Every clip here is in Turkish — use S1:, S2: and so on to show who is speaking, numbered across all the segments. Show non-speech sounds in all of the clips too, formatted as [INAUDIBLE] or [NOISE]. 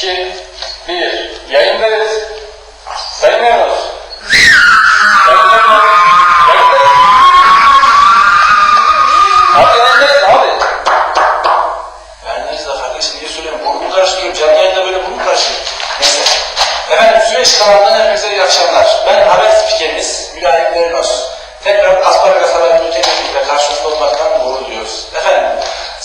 S1: iki, bir. Yayındayız. Sayın Yavuz. Yayındayız. Yayındayız. Abi. Ben neyse kardeşim niye söylüyorum? Burnumu karıştırıyorum. Canlı yayında böyle burnumu karıştırıyorum. Neyse. Efendim Süveyş kanalından hepinize iyi akşamlar. Ben haber spikeriniz Mülayim Derinos.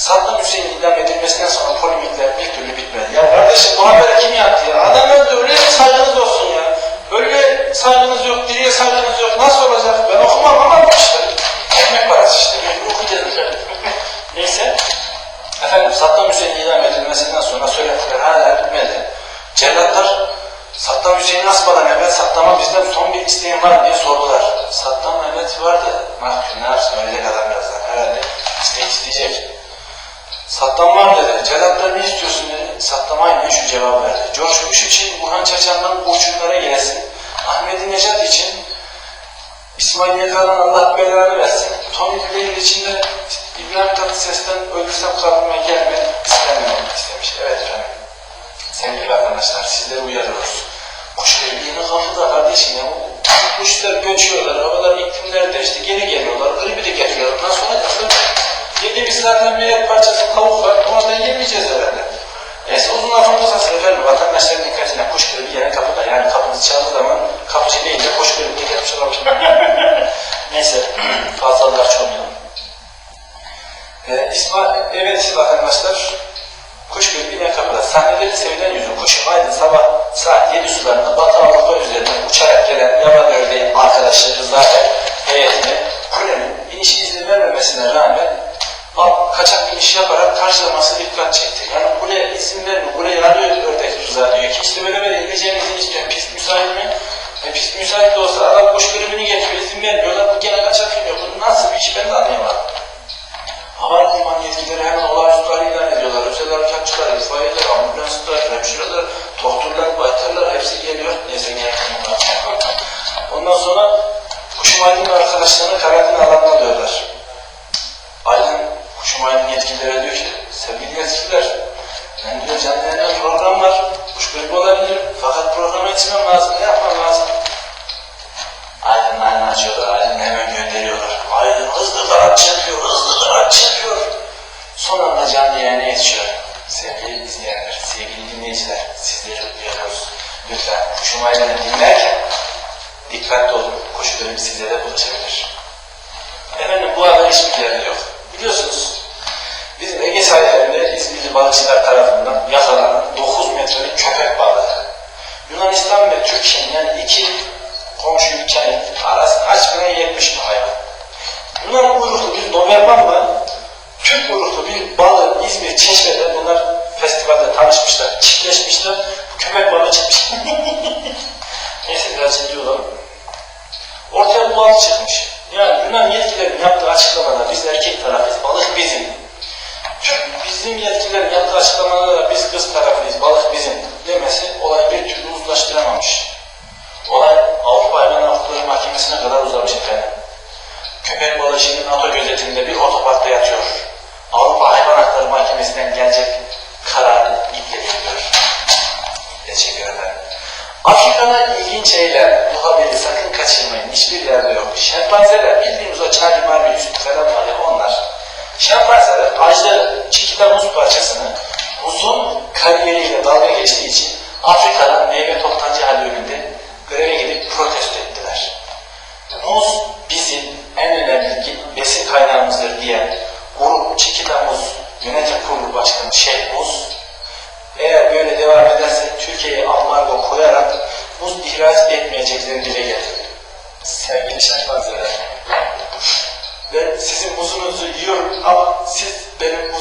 S1: Saddam Hüseyin idam edilmesinden sonra polemikler bir türlü bitmedi. Ya kardeşim bu haberi kim yaptı ya? Adam öldü, öyle saygınız olsun ya. Öyle saygınız yok, diriye saygınız yok. Nasıl olacak? Ben okumam ama işte. Ekmek parası işte. Ben okuyacağız. [LAUGHS] Neyse. Efendim Saddam Hüseyin'in idam edilmesinden sonra söylentiler hala bitmedi. Cellatlar Saddam Hüseyin'i asmadan evvel Saddam'a bizden son bir isteğin var diye sordular. Saddam evet vardı. Mahkum ne yapsın ölecek adam birazdan herhalde isteği isteyecek. Saddam var dedi. Cellatlar ne istiyorsun dedi. Saddam aynen şu cevap verdi. George Bush için Burhan Çaçan'dan kurşunlara gelesin. Ahmet Necat için İsmail Yakal'ın Allah belanı versin. Tony Blair için de İbrahim Tatlıses'ten öldürsem kalbime gelme istemiyorum istemiş. Evet efendim. Sevgili arkadaşlar sizleri uyarıyoruz. Kuşlar yeni kapıda kardeşim ya. Kuşlar göçüyorlar, havalar iklimler değişti, geri geliyorlar, gribi de getiriyorlar. Nasıl olacak? Yediğimiz zaten bir tavuk var, da yemeyeceğiz herhalde. Neyse uzun lafın kısası efendim, vatandaşların dikkatine kuş gribi yeni kapıda. Yani kapınızı çaldığı zaman kapıcı değil de kuş gribi gelmiş olabilir. Neyse, [CLEARS THROAT] fazlalığa çoğmayalım. Ee, İsmail, evet vatandaşlar, Kuş gribi yine kapıda. Sahneleri sevilen yüzü kuşun aydın sabah saat 7 sularında Batı Avrupa üzerinden uçarak gelen yaban ördeğin arkadaşı Rıza Bey heyetine kulenin iniş izni vermemesine rağmen kaçak iniş yaparak karşılaması dikkat çekti. Yani kule izin vermiyor, kule yanıyor ördek Rıza diyor ki işte böyle böyle ineceğim izin istiyorum. Pist müsait mi? E, pist müsait de olsa adam kuş gribini getiriyor, izin vermiyorlar. Bu gene kaçak iniyor. Bu nasıl bir iş ben de anlayamadım. Hava liman yetkilileri hemen olağanüstü Yetkililere diyor ki, sevgili yetkililer, ben diyor canlı program var, kuş gribi olabilir, fakat programa yetişmem lazım, ne yapmam lazım? Aydın aynen açıyorlar, Aydın hemen gönderiyorlar. Aydın hızlı kanatçı yapıyor, hızlı kanatçı yapıyor. Son anda canlı yayına yetişiyor. Sevgili izleyenler, sevgili dinleyiciler, sizleri uyarıyoruz. Lütfen kuşum Aydın'ı dinlerken dikkatli olun, kuş bölümü size de bulaşabilir. Efendim bu haber hiçbir yerde yok. Biliyorsunuz bizim Ege sahillerinde İzmirli balıkçılar tarafından yakalanan 9 metrelik köpek balığı. Yunanistan ve Türkiye'nin yani iki komşu ülkenin arasını açmaya yetmiş bu hayvan. Yunan uyruklu bir Doberman'la Türk uyruklu bir balığı İzmir Çeşme'de bunlar festivalde tanışmışlar, çiftleşmişler. Bu köpek balığı çıkmış. [LAUGHS] olayı bir türlü uzlaştıramamış. Olay Avrupa Hayvan Hakları Mahkemesi'ne kadar uzamış efendim. Köpek balığı NATO gözetiminde bir otoparkta yatıyor. Avrupa Hayvan Hakları Mahkemesi'nden gelecek kararı ipleniyor. Teşekkür ederim. Afrika'da ilginç şeyler. Bu haberi sakın kaçırmayın. Hiçbir yerde yok. Şempanzeler bildiğimiz o Charlie Marley Yusuf falan var ya onlar. Şempanzeler ağaçta çikita muz parçasını uzun kariyeriyle dalga geçtiği için Afrika'dan meyve toptancı hali önünde greve gidip protesto ettiler. Muz bizim en önemli besin kaynağımızdır diyen grup Çikita Muz Yönetim Kurulu Başkanı Şeyh Muz eğer böyle devam ederse Türkiye'ye ambargo koyarak muz ihraç etmeyeceklerini dile getirdi. Sevgili şempanzeler, ben sizin muzunuzu yiyorum ama siz benim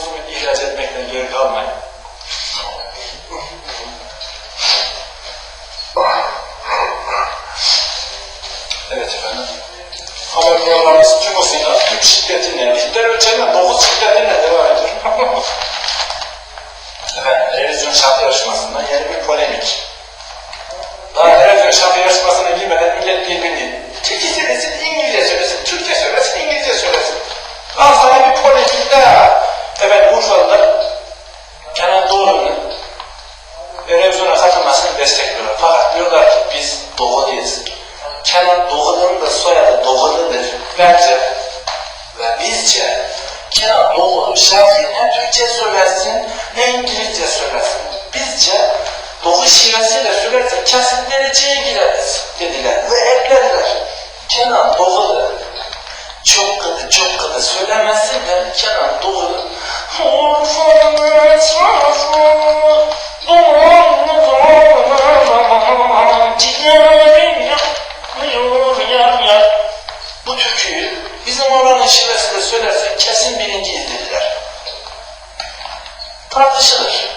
S1: Kenan Doğulu'nun da soyadı Doğulu'dur. Bence ve bizce Kenan Doğulu şarkıyı ne Türkçe söylersin ne İngilizce söylersin. Bizce Doğu şivesiyle söylerse kesin dereceye gireriz dediler ve eklediler. Kenan Doğulu çok kıdı çok kıdı söylemezsin de Kenan Doğulu Tartışılır.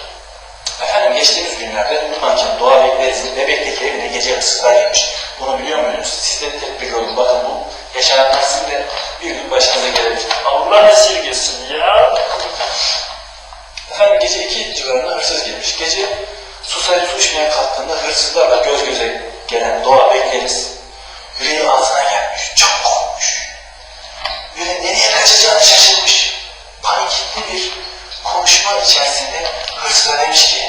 S1: Efendim geçtiğimiz günlerde Urmancan Doğa Bekleriz'in Bebek'teki evine gece hırsızlar gelmiş. Bunu biliyor muydunuz? Siz de tedbirli olun. Bakın bu yaşanan sizin de bir gün başınıza gelebilir.
S2: Allah esirgesin ya.
S1: Efendim gece iki civarında hırsız gelmiş. Gece susayıp su içmeye kalktığında hırsızlarla göz göze gelen Doğa Bekleriz yüreği ağzına gelmiş. Çok korkmuş. Böyle nereye kaçacağını şaşırmış. Hırsıza demiş ki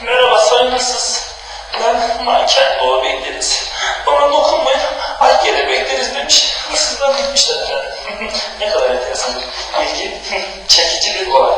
S2: Merhaba sayın hırsız. Ben manken doğa bekleriz. Bana dokunmayın. Ay gele bekleriz demiş. Hırsızlar gitmişler efendim. [LAUGHS] ne kadar enteresan bir bilgi. Çekici bir olay.